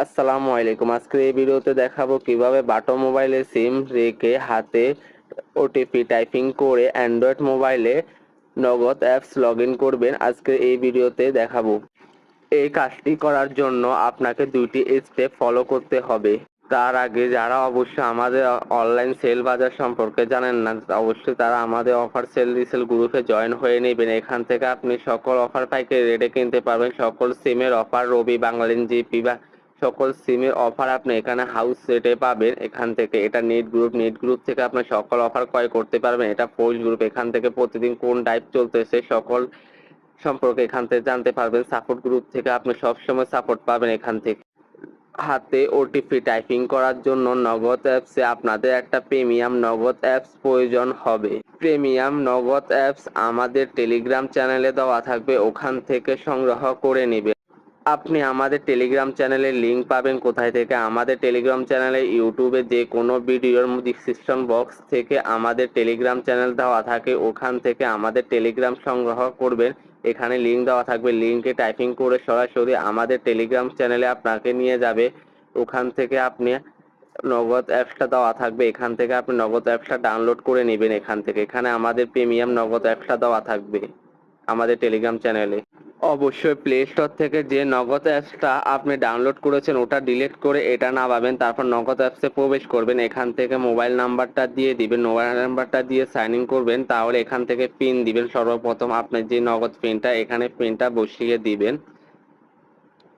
আসসালামু আলাইকুম। আজকে এই ভিডিওতে দেখাবো কীভাবে বাটো মোবাইলে সিম রেখে হাতে ওটিপি টাইপিং করে অ্যান্ড্রয়েড মোবাইলে নগদ অ্যাপস লগ করবেন আজকে এই ভিডিওতে দেখাবো। এই কাজটি করার জন্য আপনাকে দুইটি স্টেপ ফলো করতে হবে। তার আগে যারা অবশ্যই আমাদের অনলাইন সেল বাজার সম্পর্কে জানেন না, অবশ্যই তারা আমাদের অফার সেল রিসেল গ্রুপে জয়েন হয়ে নেবেন। এখান থেকে আপনি সকল অফার পাইকারি রেটে কিনতে পারবেন। সকল সিমের অফার রবি বাংলালিন জিপি বা সকল সিমের অফার আপনি এখানে হাউস সেটে পাবেন, এখান থেকে এটা নেট গ্রুপ নেট গ্রুপ থেকে আপনি সকল অফার ক্রয় করতে পারবেন। এটা পোস্ট গ্রুপ এখান থেকে প্রতিদিন কোন টাইপ চলতেছে সকল সম্পর্কে এখান থেকে জানতে পারবেন। সাপোর্ট গ্রুপ থেকে আপনি সবসময় সাপোর্ট পাবেন এখান থেকে। হাতে ওটিপি টাইপিং করার জন্য নগদ অ্যাপসে আপনাদের একটা প্রিমিয়াম নগদ অ্যাপস প্রয়োজন হবে। প্রিমিয়াম নগদ অ্যাপস আমাদের টেলিগ্রাম চ্যানেলে দেওয়া থাকবে, ওখান থেকে সংগ্রহ করে নেবেন। আপনি আমাদের টেলিগ্রাম চ্যানেলের লিংক পাবেন। কোথায় থেকে? আমাদের টেলিগ্রাম চ্যানেলে ইউটিউবে যে কোনো ভিডিওর ডিসক্রিপশন বক্স থেকে আমাদের টেলিগ্রাম চ্যানেল দেওয়া থাকে, ওখান থেকে আমাদের টেলিগ্রাম সংগ্রহ করবেন। এখানে লিংক দেওয়া থাকবে। লিংকে টাইপিং করে সরাসরি আমাদের টেলিগ্রাম চ্যানেলে আপনাকে নিয়ে যাবে। ওখান থেকে আপনি নগদ অ্যাপসটা দেওয়া থাকবে। এখান থেকে আপনি নগদ অ্যাপসটা ডাউনলোড করে নেবেন এখান থেকে। এখানে আমাদের প্রিমিয়াম নগদ অ্যাপসটা দেওয়া থাকবে আমাদের টেলিগ্রাম চ্যানেলে অবশ্যই প্লে স্টোর থেকে যে নগদ অ্যাপসটা আপনি ডাউনলোড করেছেন, ওটা ডিলিট করে এটা না পাবেন, তারপর নগদ অ্যাপসে প্রবেশ করবেন। এখান থেকে মোবাইল নাম্বারটা দিয়ে দিবেন মোবাইল নাম্বারটা দিয়ে সাইন ইন করবেন, তাহলে এখান থেকে পিন দিবেন। সর্বপ্রথম আপনি যে নগদ পিনটা এখানে পিনটা বসিয়ে দিবেন।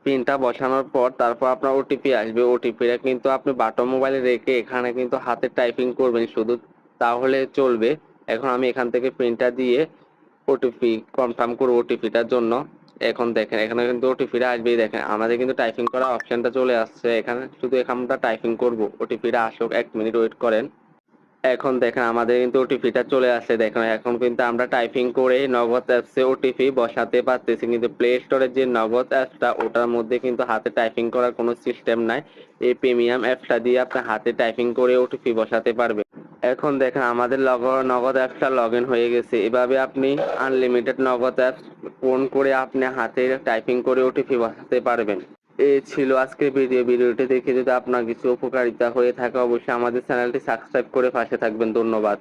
পিনটা বসানোর পর তারপর আপনার ওটিপি আসবে। ওটিপিটা কিন্তু আপনি বাটো মোবাইলে রেখে এখানে কিন্তু হাতে টাইপিং করবেন, শুধু তাহলে চলবে। এখন আমি এখান থেকে পিনটা দিয়ে ওটিপি কনফার্ম করব ওটিপিটার জন্য। এখন দেখেন, এখানে কিন্তু ওটিপিটা আসবেই দেখেন। আমাদের কিন্তু টাইপিং করা অপশনটা চলে আসছে। এখানে শুধু এখানটা টাইপিং করব। ওটিপিটা আসুক, এক মিনিট ওয়েট করেন। এখন দেখেন, আমাদের কিন্তু ওটিপিটা চলে আসছে। দেখেন, এখন কিন্তু আমরা টাইপিং করে নগদ অ্যাপসে ওটিপি বসাতে পারতেছি। কিন্তু প্লে স্টোরের যে নগদ অ্যাপসটা ওটার মধ্যে কিন্তু হাতে টাইপিং করার কোনো সিস্টেম নাই। এই প্রিমিয়াম অ্যাপসটা দিয়ে আপনি হাতে টাইপিং করে ওটিপি বসাতে পারবেন। এখন দেখেন, আমাদের লগ নগদ অ্যাপসটা লগ ইন হয়ে গেছে। এভাবে আপনি আনলিমিটেড নগদ অ্যাপস ফোন করে আপনি হাতে টাইপিং করে ওটিপি পাঠাতে পারবেন। এ ছিল আজকের ভিডিও। ভিডিওটি দেখে যদি আপনার কিছু উপকারিতা হয়ে থাকে, অবশ্যই আমাদের চ্যানেলটি সাবস্ক্রাইব করে পাশে থাকবেন। ধন্যবাদ।